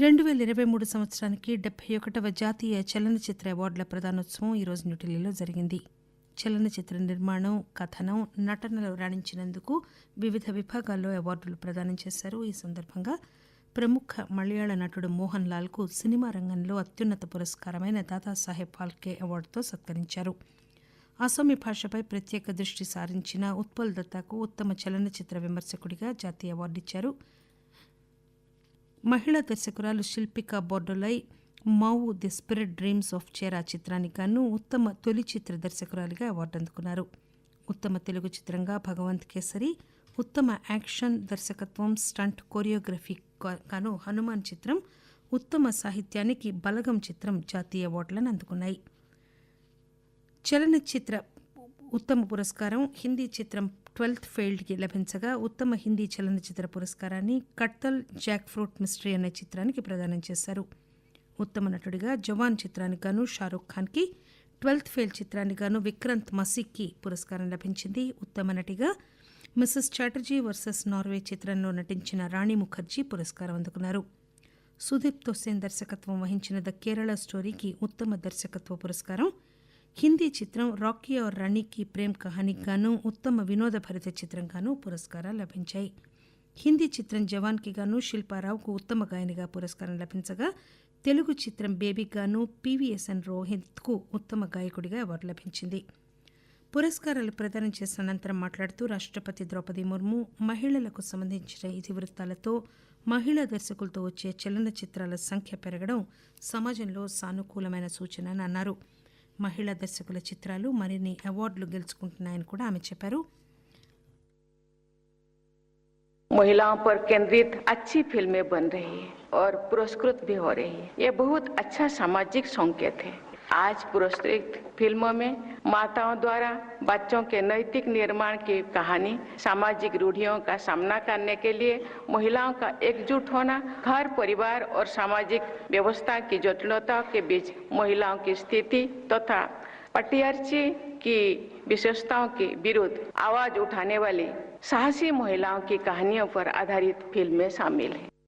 రెండు వేల ఇరవై మూడు సంవత్సరానికి డెబ్బై ఒకటవ జాతీయ చలనచిత్ర అవార్డుల ప్రదానోత్సవం ఈరోజు న్యూఢిల్లీలో జరిగింది. చలనచిత్ర నిర్మాణం కథనం నటనలో రాణించినందుకు వివిధ విభాగాల్లో అవార్డులు ప్రదానం చేశారు. ఈ సందర్భంగా ప్రముఖ మలయాళ నటుడు మోహన్ లాల్కు సినిమా రంగంలో అత్యున్నత పురస్కారమైన దాదాసాహెబ్ ఫాల్కే అవార్డుతో సత్కరించారు. అసోమి భాషపై ప్రత్యేక దృష్టి సారించిన ఉత్పల్ దత్తాకు ఉత్తమ చలనచిత్ర విమర్శకుడిగా జాతీయ అవార్డు ఇచ్చారు. మహిళా దర్శకురాలు Shilpika Bordoloi Mau the spirit dreams of Cheraw చిత్రానికి గాను ఉత్తమ తొలి చిత్ర దర్శకురాలిగా అవార్డు అందుకున్నారు ఉత్తమ తెలుగు చిత్రంగా భగవంత్ కేసరి ఉత్తమ యాక్షన్ దర్శకత్వం స్టంట్ కొరియోగ్రఫీ గాను హనుమాన్ చిత్రం ఉత్తమ సాహిత్యానికి బలగం చిత్రం జాతీయ అవార్డులను అందుకున్నాయి. చలనచిత్ర ఉత్తమ పురస్కారం హిందీ చిత్రం ట్వెల్త్ ఫెయిల్డ్కి లభించగా ఉత్తమ హిందీ చలనచిత్ర పురస్కారాన్ని కట్టల్ జాక్ ఫ్రూట్ మిస్టరీ అనే చిత్రానికి ప్రదానం చేశారు. ఉత్తమ నటుడిగా జవాన్ చిత్రానికి గాను షారూఖ్ ఖాన్కి ట్వెల్త్ ఫెయిల్ చిత్రానికి గాను విక్రంత్ మసిక్కి పురస్కారం లభించింది. ఉత్తమ నటిగా మిస్సెస్ చాటర్జీ వర్సెస్ నార్వే చిత్రంలో నటించిన రాణి ముఖర్జీ పురస్కారం అందుకున్నారు. సుదీప్ తోసేన్ దర్శకత్వం వహించిన ద కేరళ స్టోరీకి ఉత్తమ దర్శకత్వ పురస్కారం హిందీ చిత్రం రాకీ ఆర్ రణికి ప్రేమ్ కహానికి గాను ఉత్తమ వినోదభరిత చిత్రంగాను పురస్కారాలు లభించాయి. హిందీ చిత్రం జవాన్కి గాను శిల్పారావుకు ఉత్తమ గాయనిగా పురస్కారం లభించగా తెలుగు చిత్రం బేబీకి గాను పివిఎస్ఎన్ రోహిత్కు ఉత్తమ గాయకుడిగా అవార్డు లభించింది. పురస్కారాలు ప్రదానం చేసిన అనంతరం మాట్లాడుతూ రాష్ట్రపతి ద్రౌపది ముర్ము మహిళలకు సంబంధించిన ఇతివృత్తాలతో మహిళా దర్శకులతో వచ్చే చలనచిత్రాల సంఖ్య పెరగడం సమాజంలో సానుకూలమైన సూచన అని అన్నారు. మహిళా దర్శకుల చిత్రాలు మరిన్ని అవార్డులు గెలుచుకుంటున్నాయని కూడా ఆమె చెప్పారు महिलाओं पर केंद्रित अच्छी फिल्में बन रही है और पुरस्कृत भी हो रही है ये बहुत अच्छा सामाजिक संकेत है आज पुरस्कृत फ़िल्मों में माताओं द्वारा बच्चों के नैतिक निर्माण की कहानी, सामाजिक रूढ़ियों का सामना करने के लिए महिलाओं का एकजुट होना, घर, परिवार और सामाजिक व्यवस्था की जटिलता के बीच महिलाओं की स्थिति तथा तो पटियार्ची की विशेषताओं के विरुद्ध आवाज़ उठाने वाली साहसी महिलाओं की कहानियों पर आधारित फ़िल्में शामिल हैं।